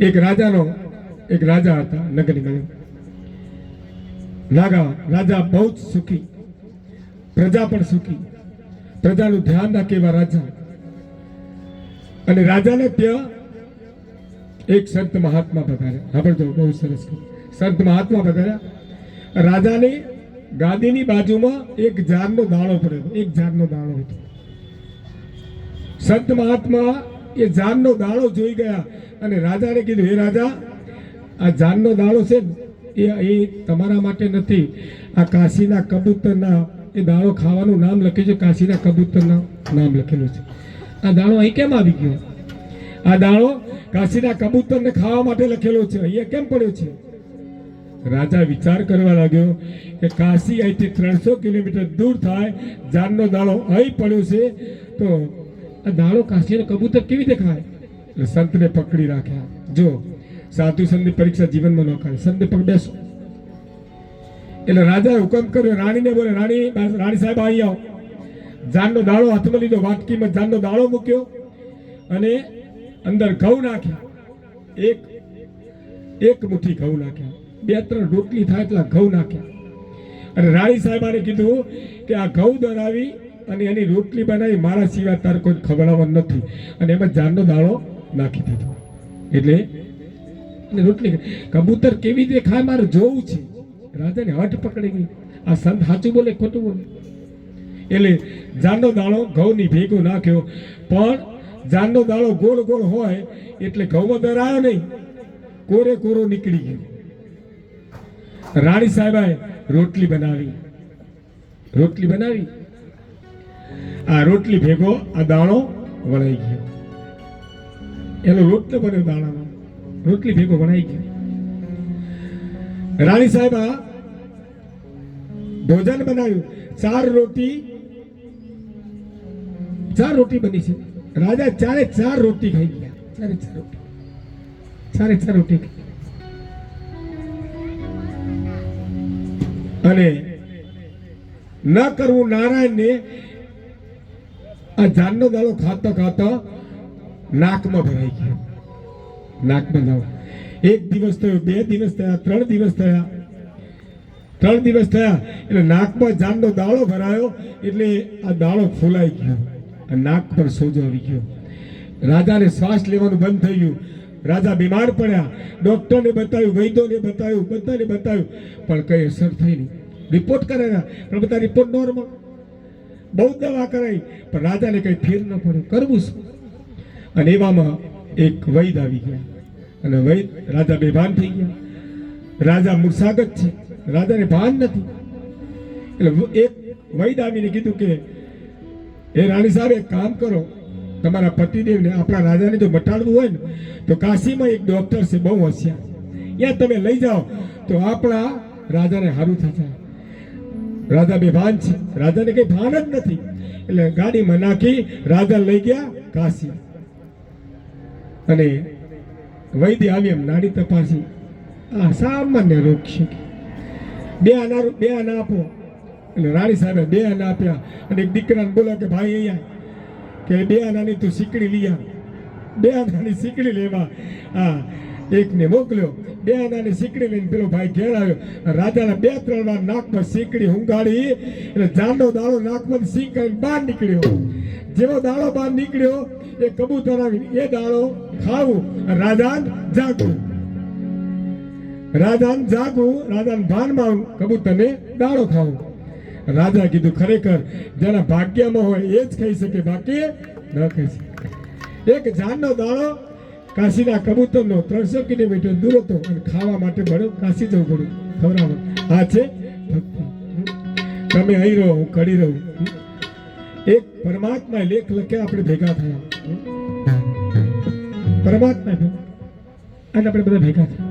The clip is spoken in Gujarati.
એક રાજાનો એક રાજા હતા નગરીમાં નાગા રાજા બહુ જ સુખી, પ્રજા પણ સુખી. પ્રજાનું ધ્યાન રાખે એવા રાજા. અને રાજાને ત્યાં એક સંત મહાત્મા પધાર્યા. સાંભળજો બહુ સરસ. સંત મહાત્મા પધાર્યા. રાજાની ગાદીની બાજુમાં એક ઝાડનો દાણો પડ્યો એક ઝાડનો દાણો હતો. સંત મહાત્મા એ જાનનો દાણો જોઈ ગયા અને રાજાને કીધું, હે રાજા, આ જાનનો દાણો છે એ એ તમારા માટે નથી. આ કાશીના કબૂતરના, એ દાણો ખાવાનું નામ લખ્યું છે, કાશીના કબૂતરના નામ લખેલું છે. આ દાણો અહીં કેમ આવી ગયો? આ દાણો કાશીના કબૂતરને ખાવા માટે લખેલો છે. અહીંયા કેમ પડ્યો છે? રાજા વિચાર કરવા લાગ્યો કે કાશી અહીંથી ત્રણસો કિલોમીટર દૂર થાય, જાનનો દાણો અહીં પડ્યો છે, તો આ દાણો કાશીનો કબૂતર કેવી રીતે ખાય? એટલે સંતને પકડી રાખ્યા. જો, સાધુ સંતની પરીક્ષા જીવનમાં ન કરે સંતને પગ બેસો. એટલે રાજાએ હુકમ કર્યો, રાણીને બોલે, રાણી રાણી સાહેબ અહીં આવો. જાનનો દાળો હાથમાં લીધો, વાટકીમાં જાનનો દાળો મૂક્યો અને અંદર ઘઉં નાખ્યા. એક એક મુઠ્ઠી ઘઉં નાખ્યા. બે ત્રણ રોટલી થાય એટલા ઘઉં નાખ્યા. અને રાણી સાહેબાને કીધું કે આ ઘઉં દરાવી અને એની રોટલી બનાવી મારા સિવાય તારે કોઈ ખવડાવવાનું નથી. અને એમાં જાનનો દાળો નાખી દીધો. એટલે અને રોટલી કબૂતર કેવી રીતે ખાય મારે જોવું છે. રાજાને હઠ પકડી ગઈ. આ સંત સાચું બોલે, ખોટું બોલે? એટલે જાનનો દાણો ઘઉંની ભેગો નાખ્યો. પણ જાનનો દાળો ગોળ ગોળ હોય એટલે ઘઉંમાં દરાયો નહીં. કોરે કોરો નીકળી ગયો. રાણી સાહેબાએ રોટલી બનાવી. રોટલી બનાવી. આ રોટલી ભેગો, આ દાણો વણાઈ ગયો. એનો રોટલો બન્યો દાણાનો. રોટલી ભેગો વણાઈ ગયો. રાણી સાહેબા ભોજન બનાવ્યું. ચાર રોટી ચાર રોટી બની છે. રાજા ચારે ચાર રોટી ખાઈ ગયા. ચારે ચાર રોટી. ચારે ચાર રોટી અને ન કરવું નારાયણને આ જાનનો દાડો ખાતો ખાતો નાકમાં ભરાઈ ગયો. નાકમાં જાવ એક દિવસ થયો, બે દિવસ થયા, ત્રણ દિવસ થયા. ત્રણ દિવસ થયા, એટલે નાકમાં જાનનો દાળો ભરાયો, એટલે આ દાળો ફૂલાઈ ગયો. નાક પર સોજો આવી ગયો. રાજાને શ્વાસ લેવાનું બંધ થઈ ગયું. રાજા બીમાર પડ્યા. ડોક્ટરને બતાવ્યું, વૈદ્યોને બતાવ્યું, બધાને બતાવ્યું, પણ કઈ અસર થઈ નહીં. રિપોર્ટ કરાવ્યા. પણ બધા રિપોર્ટ નોર્મલ. બહુ દવા કરાઈ, પણ રાજાને કઈ ફેર ન પડ્યો. કરવું શું? અને એવામાં એક વૈદ આવી ગયા. અને વૈદ રાજા બેભાન થઈ ગયા. રાજા મુસાગત છે. રાજાને ભાન નથી. એટલે એક વૈદ આવીને કીધું કે, એ રાણી સાહેબ, એક કામ કરો. તમારા પતિદેવને, આપણા રાજાને જો મટાડવું હોય ને, તો કાશીમાં એક ડોક્ટર છે, બહુ હોશિયાર. ત્યાં તમે લઈ જાઓ. તો આપણા રાજાને સારું થશે રાજા બેભાન છે. રાધાને કઈ ભાન જ નથી. એટલે ગાડીમાં નાખી રાધા લઈ ગયા કાશી. અને વૈદ્ય આવી એમ નાડી તપાસી. આ સામાન્ય રોગ છે. બે આના બે આના આપો. એટલે રાણી સાહેબે બે આના આપ્યા. અને એક દીકરાને બોલો કે, ભાઈ અહીંયા, કે બે આનાની તું સીકડી લઈ આ બે આનાની સીકડી લેવા. હા. એકને મોકલ્યો. બે નાની સીકડી લઈને પેલો ભાઈ ઘેર આવ્યો. રાજાના બે ત્રણ વાર નાકમાં સીકડી હુંગાડી એટલે જાંડો દાળો નાકમાં શીક કરીને બહાર નીકળ્યો. જેવો દાળો બહાર નીકળ્યો, એ કબૂતર આવીને એ દાળો ખાવું રાજાન જાગવું. રાજાન જાગવું, રાજાન ભાનમાં કબૂતરને દાળો ખાવું. રાજા કીધું, ખરેખર જેના ભાગ્યમાં હોય એ જ ખાઈ શકે, બાકી ન ખાઈ શકે. એક જાનનો દાળો કાશીના કબૂતરનો ત્રણસો કિલોમીટર દૂર હતો અને ખાવા માટે ભણ્યો કાશી જવું પડ્યું. ખવડાવો. આ છે ભક્તિ. તમે અહીં રહો, હું કરી રહું. એક પરમાત્મા લેખ લખ્યા, આપણે ભેગા થયા. પરમાત્મા અને આપણે બધા ભેગા થયા.